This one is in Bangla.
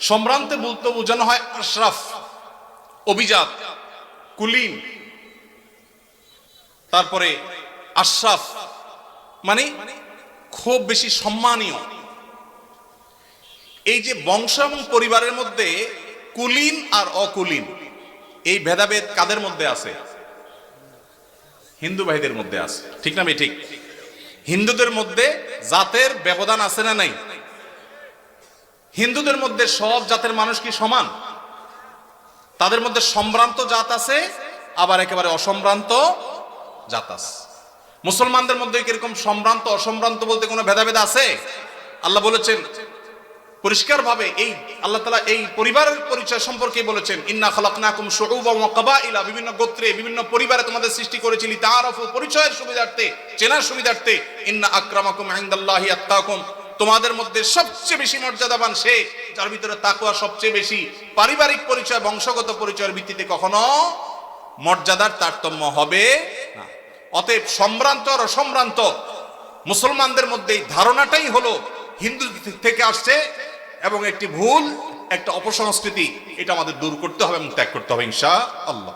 সম্ভ্রান্তে বলতে বোঝানো হয় আশরাফ, অভিজাত, কুলিন। তারপরে আশরাফ মানে খুব বেশি সম্মানীয়। এই যে বংশ এবং পরিবারের মধ্যে কুলিন আর অকুলিন, এই ভেদাভেদ কাদের মধ্যে আছে? হিন্দু ভাইদের মধ্যে আছে। ঠিক না ঠিক। হিন্দুদের মধ্যে জাতের ব্যবধান আছে না নাই? হিন্দুদের মধ্যে সব জাতের মানুষ কি সমান? তাদের মধ্যে সম্ভ্রান্ত জাত আছে, আবার একেবারে অসম্ভ্রান্ত জাত আছে। মুসলমানদের মধ্যে কীরকম সম্ভ্রান্ত, অসম্ভ্রান্ত বলতে কোনো ভেদাভেদ আছে? আল্লাহ বলেছেন পরিষ্কার ভাবে এই, আল্লাহ তালা এই পরিবারের পরিচয় সম্পর্কে বলেছেন, ইন্না খালাকনাকুম শুউবা ওয়া কাবাইলা বিভিন্ন গোত্রে, বিভিন্ন পরিবারে তোমাদের সৃষ্টি করেছিলি তাআরাফু পরিচয়ের সুবিধার্থে, চেনার সুবিধার্থে, ইন্না আক্রামাকুম ইনদাল্লাহি আত্তাকুম তোমাদের মধ্যে সবচেয়ে বেশি মর্যাদাবান সে, যার ভিতরে তাকওয়া সবচেয়ে বেশি। পারিবারিক পরিচয়, বংশগত পরিচয়ের ভিত্তিতে কখনো মর্যাদার তারতম্য হবে না। অতএব সম্ভ্রান্ত আর অসম্ভ্রান্ত, মুসলমানদের মধ্যে এই ধারণাটাই হলো হিন্দু থেকে আসছে এবং একটি ভুল, একটা অপসংস্কৃতি, এটা আমাদের দূর করতে হবে এবং ত্যাগ করতে হবে ইনশা আল্লাহ